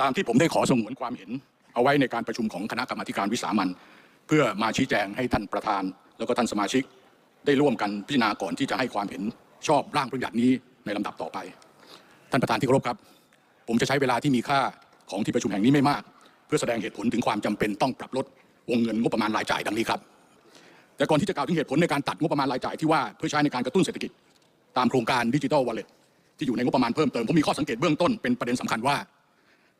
ตามที่ผมได้ขอสงวนความเห็น เอาไว้ในการประชุมของคณะกรรมาการวิสามันเพื่อมาชี้แจงให้ท่านประธาน แล้วก็ท่านสมาชิก ได้ร่วมกันพิจารณาก่อนที่จะให้ความเห็นชอบร่างประหยัดนี้ในลำดับต่อไป ท่านประธานที่เคารพครับ ผมจะใช้เวลาที่มีค่าของที่ประชุมแห่งนี้ไม่มาก เพื่อแสดงเหตุผลถึงความจำเป็นต้องปรับลดวงเงินงบประมาณรายจ่ายดังนี้ครับ แต่ก่อนที่จะกล่าวถึงเหตุผลในการตัดงบประมาณรายจ่ายที่ว่าเพื่อใช้ในการกระตุ้นเศรษฐกิจ ตามโครงการดิจิทัลวอลเล็ตที่อยู่ในงบประมาณเพิ่มเติมผมมีข้อสังเกตเบื้องต้นเป็นประเด็นสำคัญว่า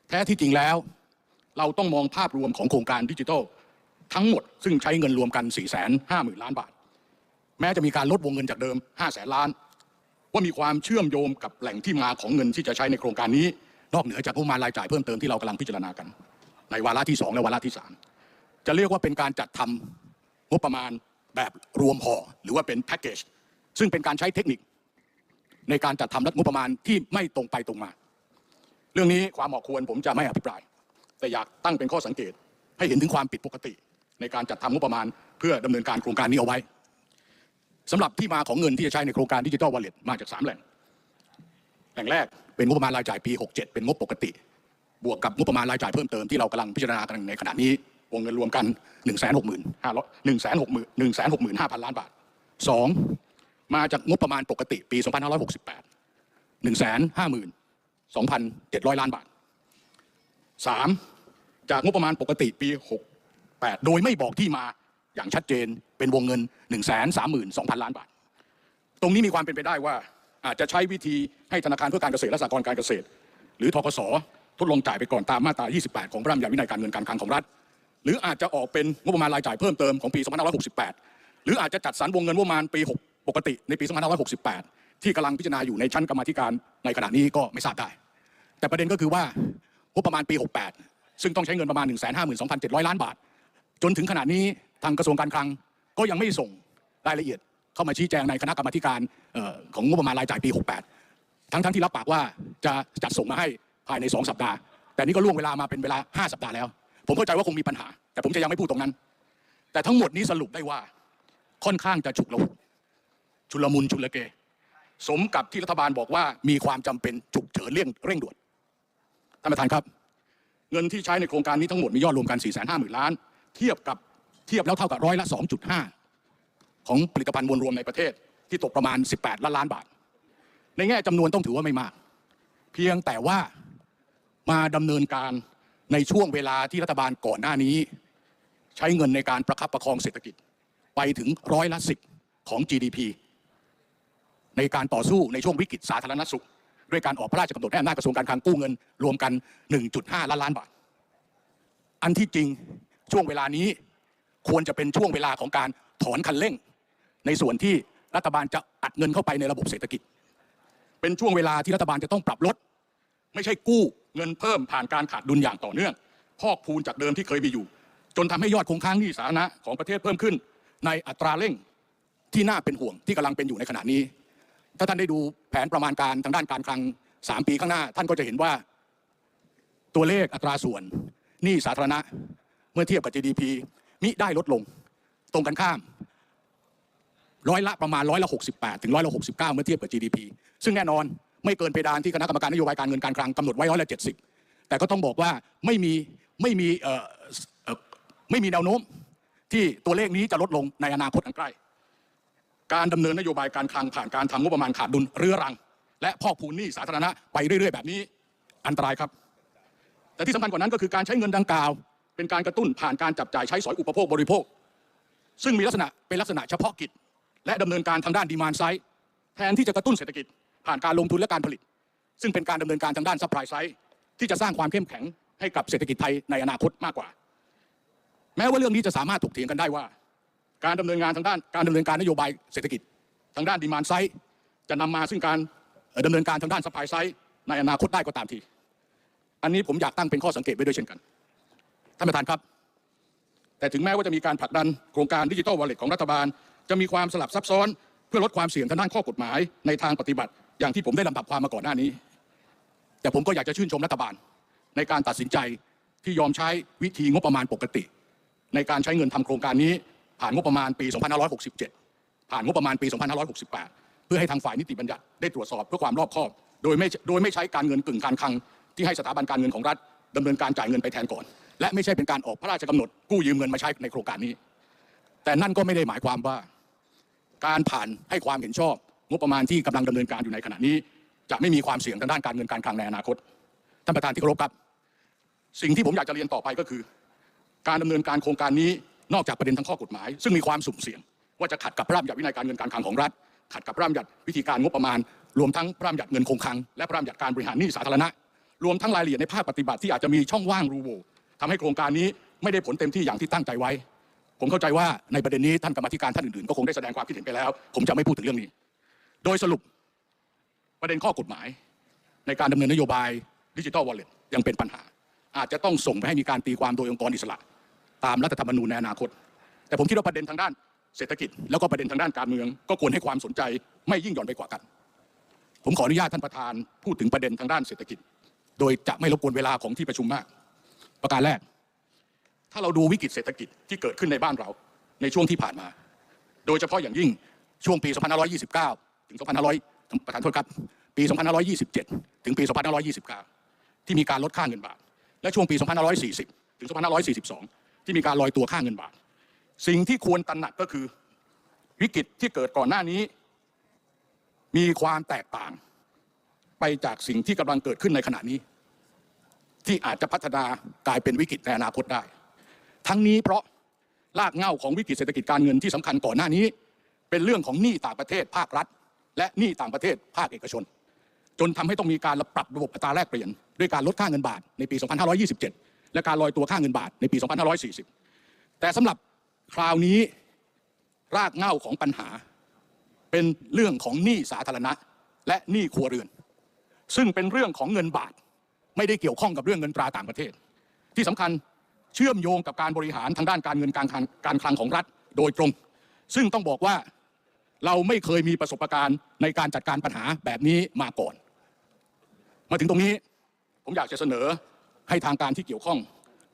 แท้ที่จริงแล้ว เราต้องมองภาพรวมของโครงการดิจิทัล ทั้งหมดซึ่งใช้เงินรวมกัน 4 5 0 0 0 0 ล้านบาท แม้จะมีการลดวงเงินจากเดิม 5 0 0แสนล้าน ว่ามีความเชื่อมโยงกับแหล่งที่มาของเงินที่จะใช้ในโครงการนี้ นอกเหนือจากงบประมารายจ่ายเพิ่มเติมที่เรากำลังพิจารณากัน ในวาระที่ 2 และวาระที่ 3 จะเรียกว่าเป็นการจัดทำงบประมาณแบบรวมห่อหรือว่าเป็นแพ็กเกจซึ่งเป็นการใช้เทคนิค ในการจัดทำรัฐงบประมาณที่ไม่ตรงไปตรงมา เรื่องนี้ความเหมาะควรผมจะไม่อภิปราย แต่อยากตั้งเป็นข้อสังเกต ให้เห็นถึงความผิดปกติ ในการจัดทำงบประมาณ เพื่อดำเนินการโครงการนี้เอาไว้สำหรับที่มาของเงินที่จะใช้ในโครงการดิจิทัลวอลเล็ตมาจาก 3 แหล่ง แหล่งแรกเป็นงบประมาณรายจ่ายปี 67 เป็นงบปกติ บวกกับงบประมาณรายจ่ายเพิ่มเติมที่เรากำลังพิจารณากันในขณะนี้วงเงินรวมกัน1 6 5 0 0 0 1 6 1 6 5,000 ล้านบาท 2. มาจากงบประมาณปกติปี 2568 2,700 ล้านบาท 3. จากงบประมาณปกติปี 68 โดยไม่บอกที่มาอย่างชัดเจนเป็นวงเงิน 132,000 ล้านบาท ตรงนี้มีความเป็นไปได้ว่าอาจจะใช้วิธีให้ธนาคารเพื่อการเกษตรและสหกรณ์การเกษตร หรือทกสทดลองจ่ายไปก่อนตามมาตรา 28 ของพระราชบัญญัติวินัยการเงินการคลังของรัฐ หรืออาจจะออกเป็นงบประมาณรายจ่ายเพิ่มเติมของปี 2568 หรืออาจจะจัดสรรวงเงินงบประมาณปี 6 ปกติในปี 2568 ที่กำลังพิจารณาอยู่ในชั้นกรรมธิการในขณะนี้ก็ไม่ทราบได้ แต่ประเด็นก็คือว่างบประมาณปี 68 ซึ่งต้องใช้เงินประมาณ 152,700 ล้านบาท จนถึงขณะนี้ทางกระทรวงการคลังก็ยังไม่ส่งรายละเอียด เข้ามาชี้แจงในคณะกรรมธิการออของงบประมาณรายจ่ายปี 68 ทั้งทั้งที่รับปากว่าจะจัดส่งมาให้ภายใน 2 สัปดาห์ แต่นี่ก็ล่วงเวลามาเป็นเวลา 5 สัปดาห์แล้ว ผมเข้าใจว่าคงมีปัญหา แต่ผมจะยังไม่พูดตรงนั้น แต่ทั้งหมดนี้สรุปได้ว่าค่อนข้างจะฉุกละหุกชุลมุนชุลเก สมกับที่รัฐบาลบอกว่ามีความจำเป็นฉุกเฉินเร่งเร่งด่วน ท่านประธานครับ เงินที่ใช้ในโครงการนี้ทั้งหมดมียอดรวมกัน 4 5 0 0 0 0 ล้าน เทียบกับเทียบแล้วเท่ากับร้อยละ 2.5 ของผลิตภัณฑ์มวลรวมในประเทศที่ตกประมาณ 18 ล้านล้านบาท ในแง่จำนวนต้องถือว่าไม่มาก เพียงแต่ว่ามาดำเนินการในช่วงเวลาที่รัฐบาลก่อนหน้านี้ ใช้เงินในการประคับประคองเศรษฐกิจไปถึงร้อยละสิบของ GDP ในการต่อสู้ในช่วงวิกฤตสาธารณสุข ด้วยการออกพระราชกำหนดให้อำนาจกระทรวงการคลังกู้เงิน รวมกัน 1.5 ล้านล้านบาท อันที่จริงช่วงเวลานี้ควรจะเป็นช่วงเวลาของการถอนคันเร่ง ในส่วนที่รัฐบาลจะอัดเงินเข้าไปในระบบเศรษฐกิจ เป็นช่วงเวลาที่รัฐบาลจะต้องปรับลด ไม่ใช่กู้เงินเพิ่มผ่านการขาดดุลอย่างต่อเนื่อง พอกพูนจากเดิมที่เคยมีอยู่ จนทำให้ยอดคงค้างหนี้สาธารณะของประเทศเพิ่มขึ้น ในอัตราเร่งที่น่าเป็นห่วงที่กำลังเป็นอยู่ในขณะนี้ ถ้าท่านได้ดูแผนประมาณการทางด้านการคลัง 3 ปีข้างหน้า ท่านก็จะเห็นว่าตัวเลขอัตราส่วนหนี้สาธารณะเมื่อเทียบกับ GDP มิได้ลดลงตรงกันข้าม ร้อยละประมาณร้อยละ 68 ถึงร้อยละ 69 เมื่อเทียบกับ GDP ซึ่งแน่นอนไม่เกินเพดานที่คณะกรรมการนโยบายการเงินการคลังกำหนดไว้ร้อยละ 70 แต่ก็ต้องบอกว่าไม่มีไม่มีไม่มีแนวโน้มที่ตัวเลขนี้จะลดลงในอนาคตอันใกล้ การดำเนินนโยบายการคลังผ่านการทำงบประมาณขาดดุลเรื้อรัง และพอกพูนหนี้สาธารณะไปเรื่อยๆ แบบนี้อันตรายครับ แต่ที่สำคัญกว่านั้นก็คือการใช้เงินดังกล่าว เป็นการกระตุ้นผ่านการจับจ่ายใช้สอยอุปโภคบริโภค ซึ่งมีลักษณะเป็นลักษณะเฉพาะกิจ และดำเนินการทางด้านดีมานไซด์แทนที่จะกระตุ้นเศรษฐกิจ ผ่านการลงทุนและการผลิต ซึ่งเป็นการดำเนินการทางด้านซัพพลายไซด์ที่จะสร้างความเข้มแข็งให้กับเศรษฐกิจไทยในอนาคตมากกว่า แม้ว่าเรื่องนี้จะสามารถถกเถียงกันได้ว่า การดำเนินงานทางด้านการดำเนินการนโยบายเศรษฐกิจ ทางด้านดีมานไซด์จะนำมาซึ่งการเอ่อดำเนินการทางด้านซัพพลายไซด์ในอนาคตได้ก็ตามที อันนี้ผมอยากตั้งเป็นข้อสังเกตไว้ด้วยเช่นกัน ท่านประธานครับ แต่ถึงแม้ว่าจะมีการผลักดันโครงการดิจิทัลวอลเล็ตของรัฐบาล จะมีความสลับซับซ้อน เพื่อลดความเสี่ยงทางด้านข้อกฎหมายในทางปฏิบัติ อย่างที่ผมได้ลำดับความมาก่อนหน้านี้ แต่ผมก็อยากจะชื่นชมรัฐบาล ในการตัดสินใจที่ยอมใช้วิธีงบประมาณปกติ ในการใช้เงินทำโครงการนี้ งบประมาณปี 2567 ผ่านงบประมาณปี 2568 เพื่อให้ทางฝ่ายนิติบัญญัติได้ตรวจสอบเพื่อความรอบคอบ โดยไม่โดยไม่ใช้การเงินกึ่งการคลัง ที่ให้สถาบันการเงินของรัฐดำเนินการจ่ายเงินไปแทนก่อน และไม่ใช่เป็นการออกพระราชกำหนดกู้ยืมเงินมาใช้ในโครงการนี้ แต่นั่นก็ไม่ได้หมายความว่า การผ่านให้ความเห็นชอบ งบประมาณที่กำลังดำเนินการอยู่ในขณะนี้ จะไม่มีความเสี่ยงทางด้านการเงินการคลังในอนาคตท่านประธานที่เคารพครับ สิ่งที่ผมอยากจะเรียนต่อไปก็คือ การดำเนินการโครงการนี้ นอกจากประเด็นทางข้อกฎหมาย ซึ่งมีความสุ่มเสี่ยง ว่าจะขัดกับพระราชบัญญัติวินัยการเงินการคลังของรัฐ ขัดกับพระราชบัญญัติวิธีการงบประมาณ รวมทั้งพระราชบัญญัติเงินคงคลัง และพระราชบัญญัติการบริหารหนี้สาธารณะ รวมทั้งรายละเอียดในภาคปฏิบัติที่อาจจะมีช่องว่างรูโหว่ทำให้โครงการนี้ไม่ได้ผลเต็มที่อย่างที่ตั้งใจไว้ ผมเข้าใจว่าในประเด็นนี้ท่านกรรมธิการท่านอื่นๆก็คงได้แสดงความคิดเห็นไปแล้ว ผมจะไม่พูดถึงเรื่องนี้ โดยสรุปประเด็นข้อกฎหมาย ในการดำเนินนโยบายดิจิทัลวอลเล็ตยังเป็นปัญหา อาจจะต้องส่งไปให้มีการตีความโดยองค์กรอิสระ ตามรัฐธรรมนูญในอนาคต แต่ผมคิดว่าประเด็นทางด้านเศรษฐกิจแล้วก็ประเด็นทางด้านการเมือง ก็ควรให้ความสนใจไม่ยิ่งหย่อนไปกว่ากัน ผมขออนุญาตท่านประธานพูดถึงประเด็นทางด้านเศรษฐกิจ โดยจะไม่รบกวนเวลาของที่ประชุมมาก ประการแรก ถ้าเราดูวิกฤตเศรษฐกิจที่เกิดขึ้นในบ้านเราในช่วงที่ผ่านมา โดยเฉพาะอย่างยิ่งช่วงปี 2529 ถึง 2500 ประธานโทษครับ ปี 2527 ถึงปี 2529 ที่มีการลดค่าเงินบาท และช่วงปี 2540 ถึง 2542 ที่มีการลอยตัวค่าเงินบาท สิ่งที่ควรตระหนักก็คือ วิกฤตที่เกิดก่อนหน้านี้ มีความแตกต่าง ไปจากสิ่งที่กำลังเกิดขึ้นในขณะนี้ ที่อาจจะพัฒนากลายเป็นวิกฤตในอนาคตได้ ทั้งนี้เพราะรากเหง้าของวิกฤตเศรษฐกิจการเงินที่สำคัญก่อนหน้านี้ เป็นเรื่องของหนี้ต่างประเทศภาครัฐ และหนี้ต่างประเทศภาคเอกชน จนทำให้ต้องมีการปรับระบบอัตราแลกเปลี่ยนด้วยการลดค่าเงินบาทในปี 2527 และการลอยตัวค่าเงินบาทในปี 2540 แต่สำหรับคราวนี้รากเหง้าของปัญหา เป็นเรื่องของหนี้สาธารณะ และหนี้ครัวเรือน ซึ่งเป็นเรื่องของเงินบาทไม่ได้เกี่ยวข้องกับเรื่องเงินตราต่างประเทศ ที่สำคัญเชื่อมโยงกับการบริหารทางด้านการเงินการคลังการคลังของรัฐโดยตรง ซึ่งต้องบอกว่าเราไม่เคยมีประสบการณ์ในการจัดการปัญหาแบบนี้มาก่อน มาถึงตรงนี้ผมอยากจะเสนอ ให้ทางการที่เกี่ยวข้อง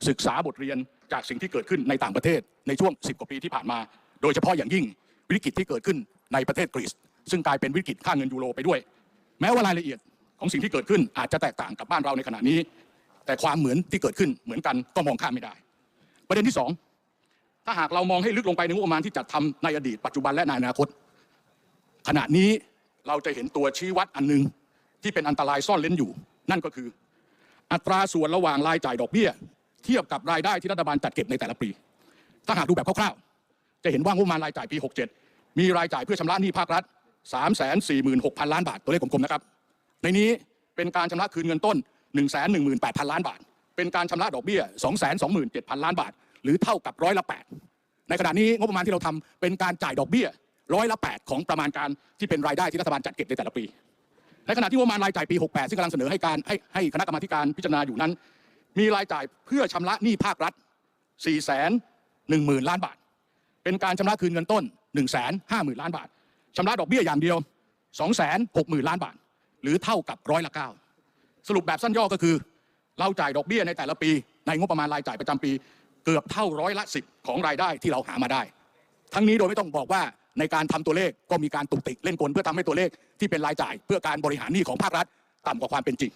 ศึกษาบทเรียนจากสิ่งที่เกิดขึ้นในต่างประเทศในช่วง 10 กว่าปีที่ผ่านมา โดยเฉพาะอย่างยิ่งวิกฤตที่เกิดขึ้นในประเทศกรีซซึ่งกลายเป็นวิกฤตค่าเงินยูโรไปด้วย แม้ว่ารายละเอียดของสิ่งที่เกิดขึ้นอาจจะแตกต่างกับบ้านเราในขณะนี้ แต่ความเหมือนที่เกิดขึ้นเหมือนกันก็มองข้ามไม่ได้ ประเด็นที่สองถ้าหากเรามองให้ลึกลงไปในงบประมาณที่จัดทำในอดีตปัจจุบันและในอนาคต ขณะนี้เราจะเห็นตัวชี้วัดอันหนึงที่เป็นอันตรายซ่อนเล้นอยู่ นั่นก็คือ อัตราส่วนระหว่างรายจ่ายดอกเบี้ย เทียบกับรายได้ที่รัฐบาลจัดเก็บในแต่ละปี ถ้าหากดูแบบคร่าวๆ จะเห็นว่างบประมาณรายจ่ายปี 67 มีรายจ่ายเพื่อชำระหนี้ภาครัฐ 346,000 ล้านบาท ตัวเลขกลมๆนะครับ ในนี้เป็นการชำระคืนเงินต้น 118,000 ล้านบาท เป็นการชำระดอกเบี้ย 227,000 ล้านบาท หรือเท่ากับร้อยละ8ในขณะนี้งบประมาณที่เราทำเป็นการจ่ายดอกเบี้ยร้อยละ8ของประมาณการที่เป็นรายได้ที่รัฐบาลจัดเก็บในแต่ละปี ในขณะที่งบประมาณรายจ่ายปี 68 ซึ่งกำลังเสนอให้การให้ให้คณะกรรมาธิการพิจารณาอยู่นั้น มีรายจ่ายเพื่อชำระหนี้ภาครัฐ 4 1 0 0 0 0ล้านบาท เป็นการชำระคืนเงินต้น 1 5 0 0 0 0 ล้านบาทชำระดอกเบี้ยอย่างเดียว 2 6 0 0 0 0ล้านบาท หรือเท่ากับร้อยละ9สรุปแบบสั้นย่อก็คือ เราจ่ายดอกเบี้ยในแต่ละปี ในงบประมาณรายจ่ายประจำปี เกือบเท่าร้อยละ10ของรายได้ที่เราหามาได้ ทั้งนี้โดยไม่ต้องบอกว่า ในการทำตัวเลขก็มีการตุกติกเล่นกลเพื่อทำให้ตัวเลขที่เป็นรายจ่าย เพื่อการบริหารหนี้ของภาครัฐต่ำกว่าความเป็นจริง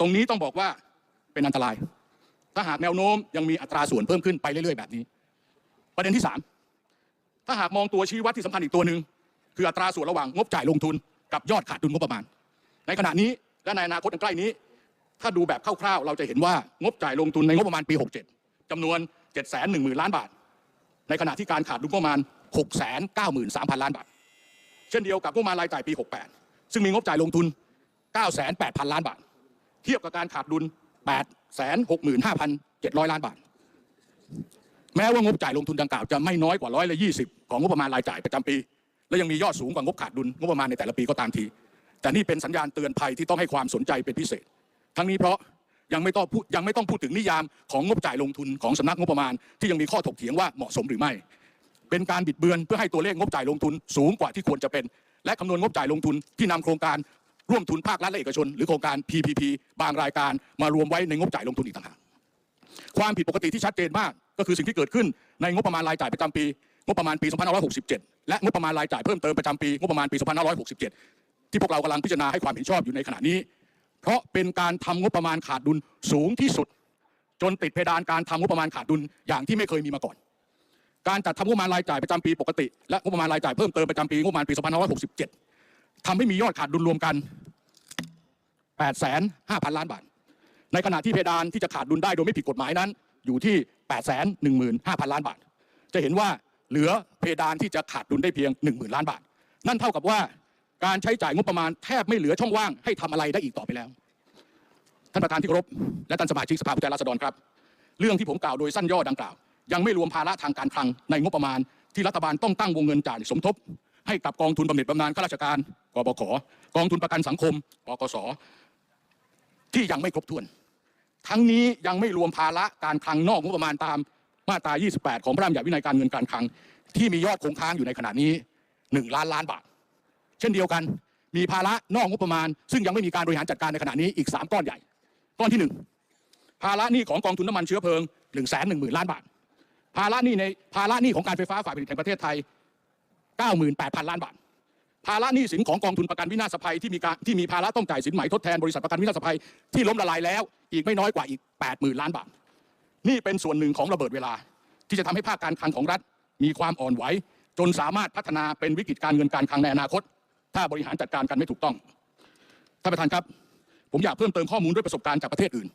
ตรงนี้ต้องบอกว่าเป็นอันตราย ถ้าหากแนวโน้มยังมีอัตราส่วนเพิ่มขึ้นไปเรื่อยๆแบบนี้ ประเด็นที่สามถ้าหากมองตัวชี้วัดที่สำคัญอีกตัวหนึ่งคืออัตราส่วนระหว่างงบจ่ายลงทุน กับยอดขาดดุลงบประมาณ ในขณะนี้และในอนาคตอันใกล้นี้ ถ้าดูแบบคร่าวๆ เราจะเห็นว่างบจ่ายลงทุนในงบประมาณปี 67จำนวน 7 1 0 0 0 0 ล้านบาท ในขณะที่การขาดดุลงบประมาณ 693,000 ล้านบาท เช่นเดียวกับงบประมาณรายจ่ายปี 68 ซึ่งมีงบจ่ายลงทุน 9 8 0 0 0 ล้านบาท เทียบกับการขาดดุล 865,700 ล้านบาท แม้ว่างบจ่ายลงทุนดังกล่าวจะไม่น้อยกว่าร้อยละ20ของงบประมาณรายจ่ายประจำปี และยังมียอดสูงกว่างบขาดดุลงบประมาณในแต่ละปีก็ตามที แต่นี่เป็นสัญญาณเตือนภัยที่ต้องให้ความสนใจเป็นพิเศษ ทั้งนี้เพราะยังไม่ต้องพูดยังไม่ต้องพูดถึงนิยามของงบจ่ายลงทุนของสำนักงบประมาณ ที่ยังมีข้อถกเถียงว่าเหมาะสมหรือไม่ เป็นการบิดเบือนเพื่อให้ตัวเลขงบจ่ายลงทุนสูงกว่าที่ควรจะเป็น และคำนวณงบจ่ายลงทุนที่นำโครงการร่วมทุนภาครัฐและเอกชน หรือโครงการ PPP บางรายการมารวมไว้ในงบจ่ายลงทุนอีกต่างหากความผิดปกติที่ชัดเจนมาก ก็คือสิ่งที่เกิดขึ้นในงบประมาณรายจ่ายประจำปีงบประมาณปี 2567 และงบประมาณรายจ่ายเพิ่มเติมประจำปีงบประมาณปี 2567 ที่พวกเรากำลังพิจารณาให้ความเห็นชอบอยู่ในขณะนี้ เพราะเป็นการทำงบประมาณขาดดุลสูงที่สุด จนติดเพดานการทำงบประมาณขาดดุลอย่างที่ไม่เคยมีมาก่อน การจัดทำงบประมาณรายจ่ายประจำปีปกติ และงบประมาณรายจ่ายเพิ่มเติมประจำปีงบประมาณปี 2567 ทำให้มียอดขาดดุลรวมกัน 8,500 ล้านบาท ในขณะที่เพดานที่จะขาดดุลได้โดยไม่ผิดกฎหมายนั้น อยู่ที่ 815,000 ล้านบาท จะเห็นว่าเหลือเพดานที่จะขาดดุลได้เพียง 10,000 ล้านบาท นั่นเท่ากับว่าการใช้จ่ายงบประมาณแทบไม่เหลือช่องว่างให้ทำอะไรได้อีกต่อไปแล้ว ท่านประธานที่เคารพและท่านสมาชิกสภาผู้แทนราษฎรครับ เรื่องที่ผมกล่าวโดยสั้นย่อดังกล่าว ยังไม่รวมภาระทางการคลังในงบประมาณ ที่รัฐบาลต้องตั้งวงเงินจ่ายสมทบ ให้กับกองทุนบำเหน็จบำนาญข้าราชการกบขกองทุนประกันสังคมกกสที่ยังไม่ครบถ้วน ทั้งนี้ยังไม่รวมภาระการคลังนอกงบประมาณตามมาตรา 28 ของพระราชบัญญัติวินัยการเงินการคลัง ที่มียอดคงค้างอยู่ในขณะนี้ 1 ล้านล้านบาท เช่นเดียวกันมีภาระนอกงบประมาณ ซึ่งยังไม่มีการบริหารจัดการในขณะนี้อีก 3 ก้อนใหญ่ ก้อนที่ 1 ภาระหนี้ของกองทุนน้ำมันเชื้อเพลิง 1 1 0 0 0 0ล้านบาท ภาระหนี้ในภาระหนี้ของการไฟฟ้าฝ่ายผลิตแห่งประเทศไทย 98,000 ล้านบาท ภาระหนี้สินของกองทุนประกันวินาศภัยที่มีการที่มีภาระต้องจ่ายสินใหม่ทดแทนบริษัทประกันวินาศภัยที่ล้มละลายแล้ว อีกไม่น้อยกว่าอีก 80,000 ล้านบาท นี่เป็นส่วนหนึ่งของระเบิดเวลา ที่จะทำให้ภาคการคลังของรัฐ มีความอ่อนไหวจนสามารถพัฒนาเป็นวิกฤตการเงินการคลังในอนาคต ถ้าบริหารจัดการกันไม่ถูกต้องท่านประธานครับ ผมอยากเพิ่มเติมข้อมูลด้วยประสบการณ์จากประเทศอื่น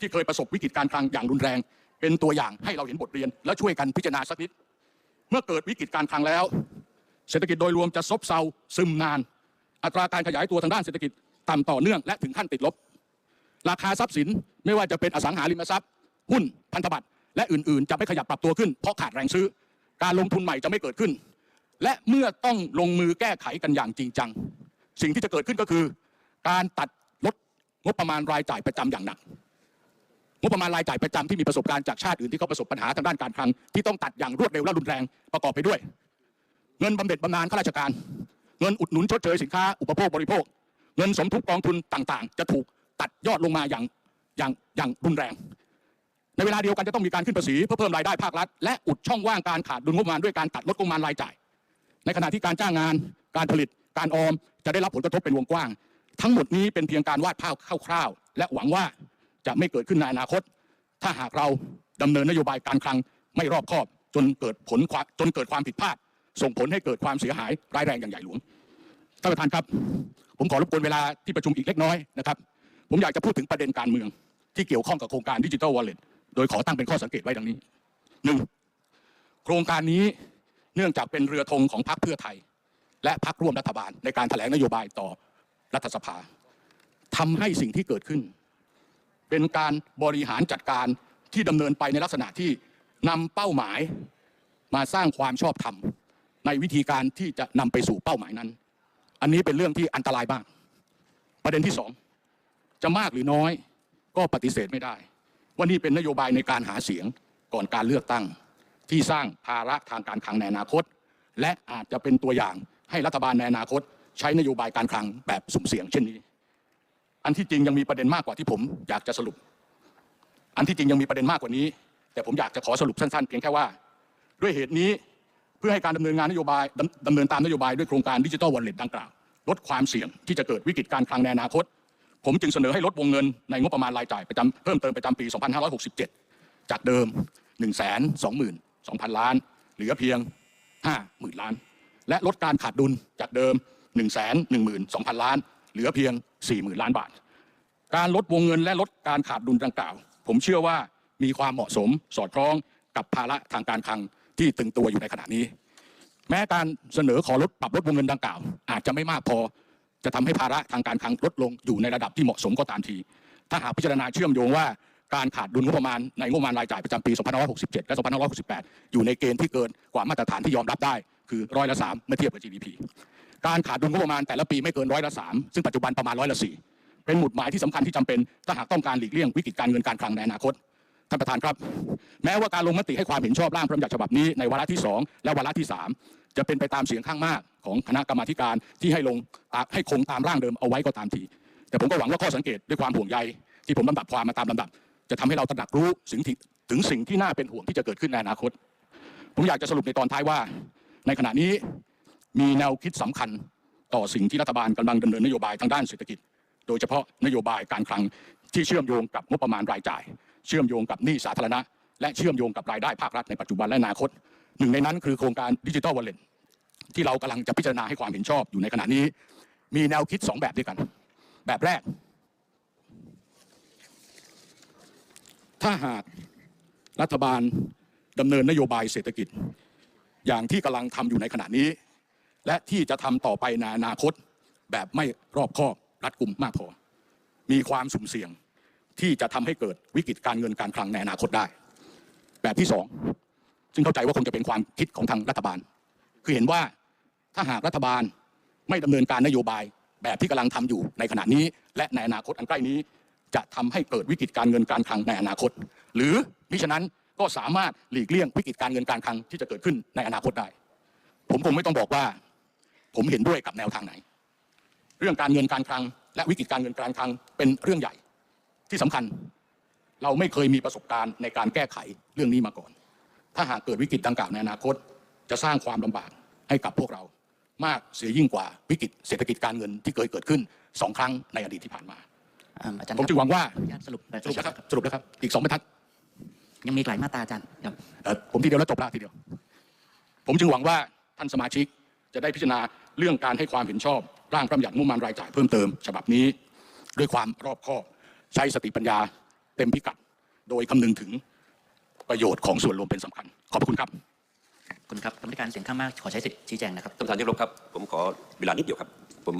ที่เคยประสบวิกฤตการคลังอย่างรุนแรง เป็นตัวอย่างให้เราเห็นบทเรียน และช่วยกันพิจารณาสักนิด เมื่อเกิดวิกฤตการคลังแล้ว เศรษฐกิจโดยรวมจะซบเซาซึมนาน อัตราการขยายตัวทางด้านเศรษฐกิจต่ำต่อเนื่องและถึงขั้นติดลบ ราคาทรัพย์สินไม่ว่าจะเป็นอสังหาริมทรัพย์ หุ้นพันธบัตรและอื่นๆ จะไม่ขยับปรับตัวขึ้นเพราะขาดแรงซื้อ การลงทุนใหม่จะไม่เกิดขึ้น และเมื่อต้องลงมือแก้ไขกันอย่างจริงจัง สิ่งที่จะเกิดขึ้นก็คือ การตัดลดงบประมาณรายจ่ายประจำอย่างหนัก งบประมาณรายจ่ายประจำที่มีประสบการณ์จากชาติอื่นที่เขาประสบปัญหาทางด้านการคลัง ที่ต้องตัดอย่างรวดเร็วและรุนแรงประกอบไปด้วย เงินบำเหน็จบำนาญข้าราชการ เงินอุดหนุนชดเชยสินค้าอุปโภคบริโภค เงินสมทบกองทุนต่างๆ จะถูกตัดยอดลงมาอย่างอย่างอย่างรุนแรง ในเวลาเดียวกันจะต้องมีการขึ้นภาษีเพื่อเพิ่มรายได้ภาครัฐ และอุดช่องว่างการขาดดุลงบประมาณด้วยการตัดลดงบประมาณรายจ่าย ในขณะที่การจ้างงานการผลิตการออมจะได้รับผลกระทบเป็นวงกว้าง ทั้งหมดนี้เป็นเพียงการวาดภาพคร่าวๆและหวังว่า จะไม่เกิดขึ้นในอนาคต ถ้าหากเราดำเนินนโยบายการคลังไม่รอบคอบ จนเกิดผลจนเกิดความผิดพลาด ส่งผลให้เกิดความเสียหายร้ายแรงอย่างใหญ่หลวงท่านประธานครับ ผมขอรบกวนเวลาที่ประชุมอีกเล็กน้อยนะครับ ผมอยากจะพูดถึงประเด็นการเมือง ที่เกี่ยวข้องกับโครงการดิจิทัลวอลเล็ตโดยขอตั้งเป็นข้อสังเกตไว้ดังนี้หนึ่งโครงการนี้เนื่องจากเป็นเรือธงของพรรคเพื่อไทย และพรรคร่วมรัฐบาลในการแถลงนโยบายต่อรัฐสภาทำให้สิ่งที่เกิดขึ้น เป็นการบริหารจัดการที่ดำเนินไปในลักษณะที่นำเป้าหมายมาสร้างความชอบธรรมในวิธีการที่จะนำไปสู่เป้าหมายนั้น อันนี้เป็นเรื่องที่อันตรายมาก ประเด็นที่สองจะมากหรือน้อยก็ปฏิเสธไม่ได้ ว่านี่เป็นนโยบายในการหาเสียงก่อนการเลือกตั้ง ที่สร้างภาระทางการคลังในอนาคต และอาจจะเป็นตัวอย่างให้รัฐบาลในอนาคต ใช้นโยบายการคลังแบบสุ่มเสี่ยงเช่นนี้ อันที่จริงยังมีประเด็นมากกว่าที่ผมอยากจะสรุป อันที่จริงยังมีประเด็นมากกว่านี้ แต่ผมอยากจะขอสรุปสั้นๆ เพียงแค่ว่า ด้วยเหตุนี้เพื่อให้การดำเนินงานนโยบายดำดำเนินตามนโยบายด้วยโครงการดิจิทัลวอลเล็ตดังกล่าวลดความเสี่ยงที่จะเกิดวิกฤตการคลังในอนาคต ผมจึงเสนอให้ลดวงเงินในงบประมาณรายจ่ายประจำเพิ่มเติมประจำปี 2567 จากเดิม 122,000 ล้าน เหลือเพียง 50,000 ล้าน และลดการขาดดุลจากเดิม 112,000 ล้าน เหลือเพียง 40,000 ล้านบาท การลดวงเงินและลดการขาดดุลดังกล่าว ผมเชื่อว่ามีความเหมาะสมสอดคล้องกับภาระทางการคลังที่ตึงตัวอยู่ในขณะนี้ แม้การเสนอขอลดปรับลดวงเงินดังกล่าว อาจจะไม่มากพอ จะทำให้ภาระทางการคลังลดลงอยู่ในระดับที่เหมาะสมก็ตามที ถ้าหากพิจารณาเชื่อมโยงว่าการขาดดุลงบประมาณในงบประมาณรายจ่ายประจำปี2567 และ 2568 อยู่ในเกณฑ์ที่เกินกว่ามาตรฐานที่ยอมรับได้ คือร้อยละสามเมื่อเทียบกับ GDP การขาดดุลงบประมาณแต่ละปีไม่เกินร้อยละสามซึ่งปัจจุบันประมาณร้อยละสี่เป็นหมุดหมายที่สำคัญที่จำเป็นถ้าหากต้องการหลีกเลี่ยงวิกฤตการเงินการคลังในอนาคตท่านประธานครับ แม้ว่าการลงมติให้ความเห็นชอบร่างพระราชบัญญัติฉบับนี้ในวาระที่ 2 และวาระที่ 3 จะเป็นไปตามเสียงข้างมากของคณะกรรมาการที่ให้ลงให้คงตามร่างเดิมเอาไว้ก็ตามที แต่ผมก็หวังว่าข้อสังเกตด้วยความห่วงใย ที่ผมลำดับความมาตามลำดับ จะทำให้เราตระหนักรู้ถึงที่ถึงสิ่งที่น่าเป็นห่วงที่จะเกิดขึ้นในอนาคต ผมอยากจะสรุปในตอนท้ายว่า ในขณะนี้ มีแนวคิดสำคัญต่อสิ่งที่รัฐบาลกำลังดำเนินนโยบายทางด้านเศรษฐกิจ โดยเฉพาะนโยบายการคลังที่เชื่อมโยงกับงบประมาณรายจ่าย เชื่อมโยงกับหนี้สาธารณะ และเชื่อมโยงกับรายได้ภาครัฐในปัจจุบันและอนาคต หนึ่งในนั้นคือโครงการดิจิทัลวอลเล็ตที่เรากำลังจะพิจารณาให้ความเห็นชอบอยู่ในขณะนี้ มีแนวคิด 2 แบบด้วยกัน แบบแรก ถ้าหากรัฐบาลดำเนินนโยบายเศรษฐกิจ อย่างที่กำลังทำอยู่ในขณะนี้ และที่จะทำต่อไปในอนาคต แบบไม่รอบคอบรัดกุมมากพอ มีความสุ่มเสี่ยงที่จะทำให้เกิดวิกฤตการเงินการคลังในอนาคตได้ แบบที่สองซึ่งเข้าใจว่าคงจะเป็นความคิดของทางรัฐบาล คือเห็นว่าถ้าหากรัฐบาลไม่ดำเนินการนโยบายแบบที่กำลังทำอยู่ในขณะนี้ และในอนาคตอันใกล้นี้ จะทำให้เกิดวิกฤตการเงินการคลังในอนาคต หรือมิฉะนั้นก็สามารถหลีกเลี่ยงวิกฤตการเงินการคลังที่จะเกิดขึ้นในอนาคตได้ ผมคงไม่ต้องบอกว่า ผมเห็นด้วยกับแนวทางไหน เรื่องการเงินการคลัง และวิกฤตการเงินการคลังเป็นเรื่องใหญ่ ที่สำคัญเราไม่เคยมีประสบการณ์ในการแก้ไขเรื่องนี้มาก่อน ถ้าหากเกิดวิกฤตดังกล่าวในอนาคต จะสร้างความลำบากให้กับพวกเรา มากเสียยิ่งกว่าวิกฤตเศรษฐกิจการเงินที่เคยเกิดขึ้นสองครั้งในอดีตที่ผ่านมาอ่าอาจารย์ผมจึงหวังว่าขออนุญาตสรุปสรุปนะครับสรุปนะครับอีกสองบรรทัดยังมีอีกหลายมาตราอาจารย์ครับเอ่อผมทีเดียวแล้วจบละทีเดียว ผมจึงหวังว่าท่านสมาชิก จะได้พิจารณาเรื่องการให้ความเห็นชอบ ร่างพระบัญญัติงบประมาณรายจ่ายเพิ่มเติม ฉบับนี้ ด้วยความรอบคอบใช้สติปัญญาเต็มพิกัด โดยคำนึงถึงประโยชน์ของส่วนรวมเป็นสำคัญ ขอบพระคุณครับขอบคุณครับกรรมธิการเสียงข้างมากขอใช้สิทธิ์ชี้แจงนะครับท่านประธานที่เคารพครับ ผมขอเวลานิดเดียวครับ ผม